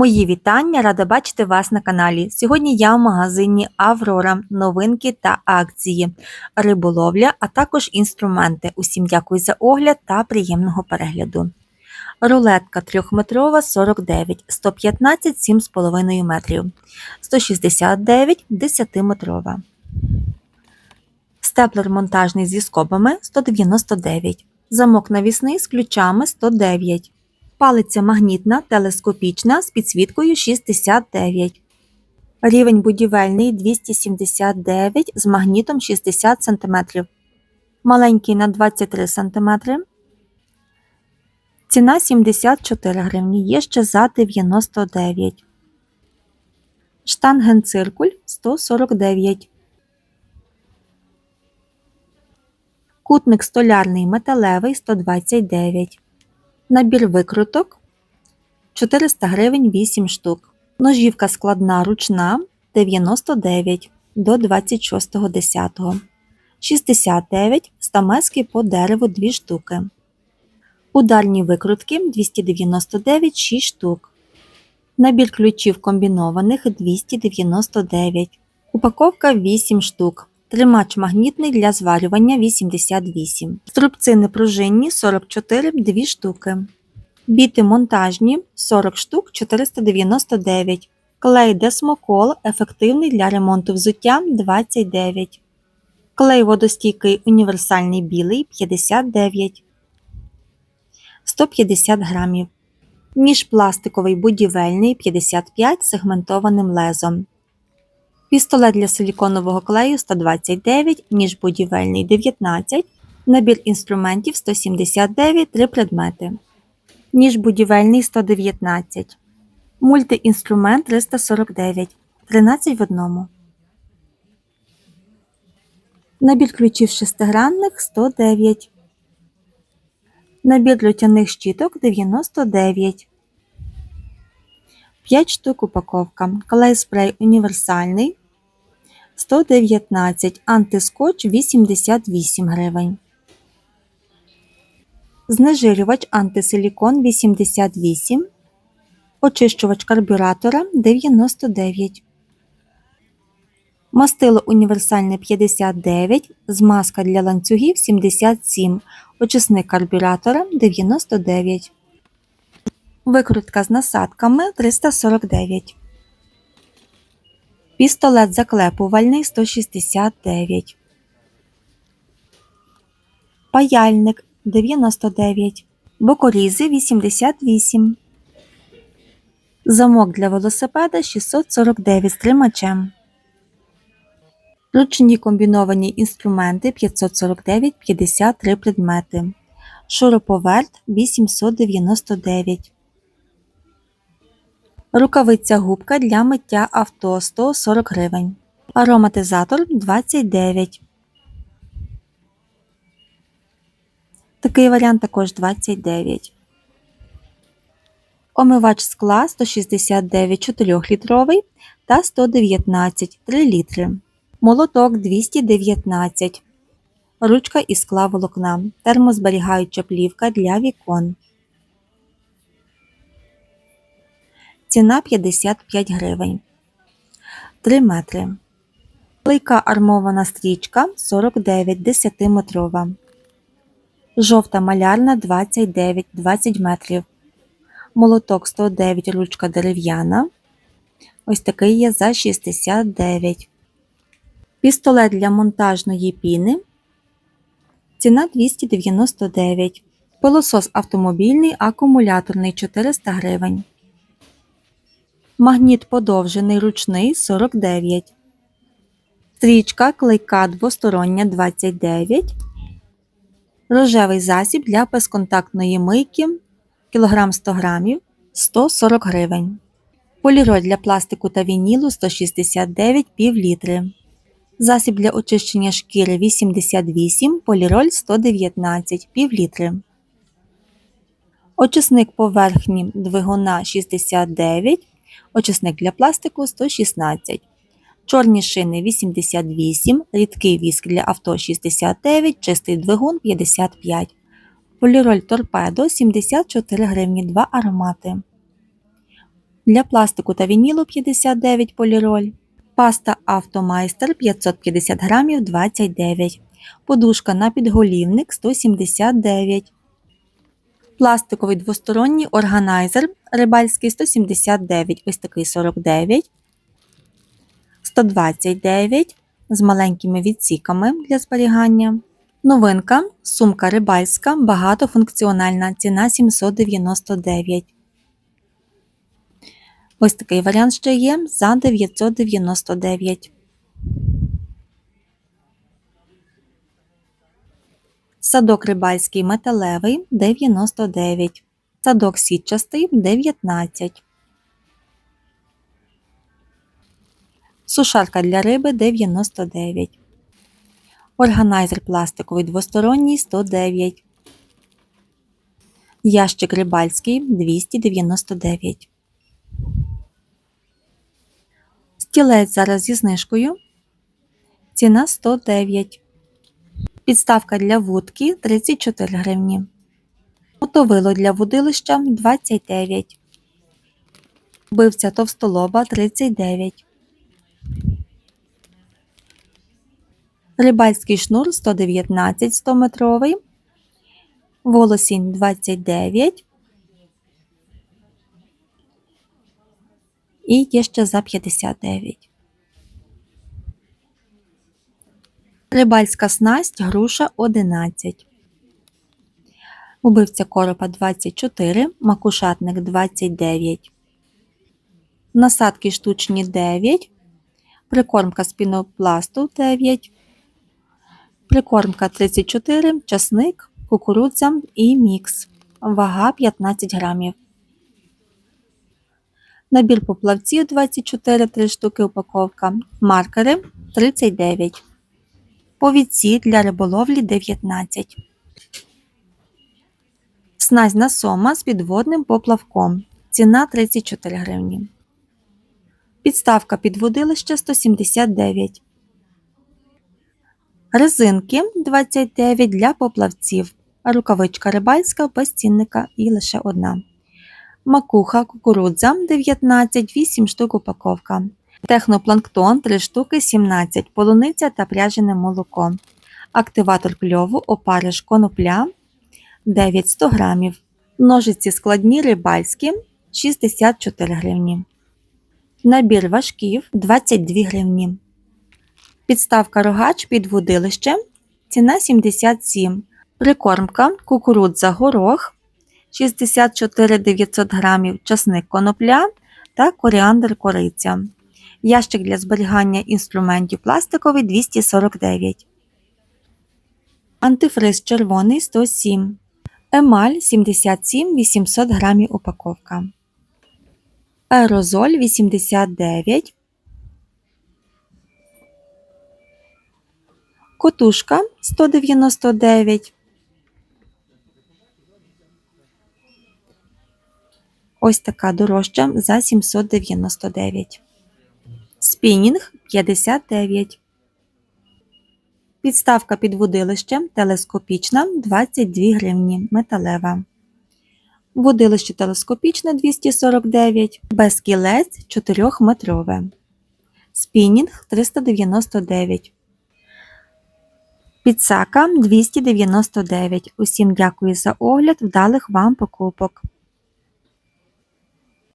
Мої вітання, рада бачити вас на каналі. Сьогодні я в магазині Аврора, новинки та акції, риболовля, а також інструменти. Усім дякую за огляд та приємного перегляду. Рулетка 3-метрова 49, 115 7,5 метрів, 169 10-метрова. Степлер монтажний зі скобами 199, замок навісний з ключами 109. Палиця магнітна телескопічна з підсвіткою 69. Рівень будівельний 279 з магнітом 60 см. Маленький на 23 см. Ціна 74 гривні. Є ще за 99. Штангенциркуль 149. Кутник столярний металевий 129. Набір викруток 400 гривень 8 штук. Ножівка складна ручна 99 до 26.10. 69 стамески по дереву 2 штуки. Ударні викрутки 299 6 штук. Набір ключів комбінованих 299. Упаковка 8 штук. Тримач магнітний для зварювання 88. Струбці непружинні 44 2 штуки. Біти монтажні 40 штук 499. Клей Десмокол ефективний для ремонту взуття 29. Клей водостійкий універсальний білий 59. 150 грамів. Ніж пластиковий будівельний 55 сегментованим лезом. Пістолет для силіконового клею 129, ніж будівельний 19, набір інструментів 179, 3 предмети. Ніж будівельний 119, мультиінструмент 349, 13 в одному. Набір ключів шестигранних 109. Набір лютяних щіток 99. 5 штук упаковка. Клей спрей універсальний 119, антискотч 88 гривень. Знежирювач антисилікон 88, очищувач карбюратора 99. Мастило універсальне 59, змазка для ланцюгів 77, очисник карбюратора 99. Викрутка з насадками 349. Пістолет заклепувальний 169. Паяльник 99. Бокорізи 88. Замок для велосипеда 649 з тримачем. Ручні комбіновані інструменти 549 53 предмети. Шуруповерт 899. Рукавиця губка для миття авто 140 гривень. Ароматизатор 29. Такий варіант також 29. Омивач скла 169 4-літровий та 119 3 літри. Молоток 219. Ручка із скла волокна. Термозберігаюча плівка для вікон. Ціна 55 гривень. 3 метри. Клейка армована стрічка 49 10-метрова. Жовта малярна 29 20 метрів. Молоток 109 ручка дерев'яна. Ось такий є за 69. Пістолет для монтажної піни. Ціна 299. Пилосос автомобільний акумуляторний 400 гривень. Магніт подовжений ручний 49. Стрічка клейка двостороння 29. Рожевий засіб для безконтактної мийки кілограм 100 грамів 140 гривень. Поліроль для пластику та вінілу 169 пів літри. Засіб для очищення шкіри 88, поліроль 119 пів літри. Очисник поверхні двигуна 69 очисник для пластику 116, чорні шини 88, рідкий віск для авто 69, чистий двигун 55, поліроль торпедо 74 гривні 2 аромати. Для пластику та вінілу 59 поліроль. Паста Автомайстер 550 грамів 29. Подушка на підголівник 179. Пластиковий двосторонній органайзер рибальський 179, ось такий 49, 129 з маленькими відсіками для зберігання. Новинка сумка рибальська багатофункціональна, ціна 799. Ось такий варіант ще є за 999. Садок рибальський металевий 99. Садок сітчастий 19. Сушарка для риби 99. Органайзер пластиковий двосторонній 109. Ящик рибальський 299. Стілець зараз зі знижкою. Ціна 109. Підставка для вудки 34 гривні. Мотовило для вудилища 29. Бивця товстолоба 39. Рибальський шнур 119 100 метровий. Волосінь 29. І є ще за 59. Рибальська снасть груша 11. Убивця коропа 24, макушатник 29. Насадки штучні 9. Прикормка з пінопласту 9. Прикормка 34, часник, кукурудза і мікс. Вага 15 грамів. Набір поплавців 24 3 штуки упаковка. Маркери 39. Повідці для риболовлі 19. Снасть на сома з підводним поплавком. Ціна 34 гривні. Підставка під водилище 179. Резинки 29 для поплавців. Рукавичка рибальська без цінника і лише одна. Макуха кукурудза 19 8 штук упаковка. Технопланктон 3 штуки 17, полуниця та пряжене молоко. Активатор кльову, опариш конопля 9 100 грамів. Ножиці складні рибальські 64 гривні. Набір важків 22 гривні. Підставка рогач під водилище. Ціна 77. Прикормка кукурудза горох 64 900 грамів, часник конопля та коріандр кориця. Ящик для зберігання інструментів пластиковий 249. Антифриз червоний 107. Емаль 77 800 грамів упаковка. Аерозоль 89. Котушка 199. Ось така дорожча за 799. Спінінг 59. Підставка під водилище телескопічна 22 гривні металева. Водилище телескопічне 249, без кілець 4-метрове. Спінінг 399. Підсака 299. Усім дякую за огляд, вдалих вам покупок.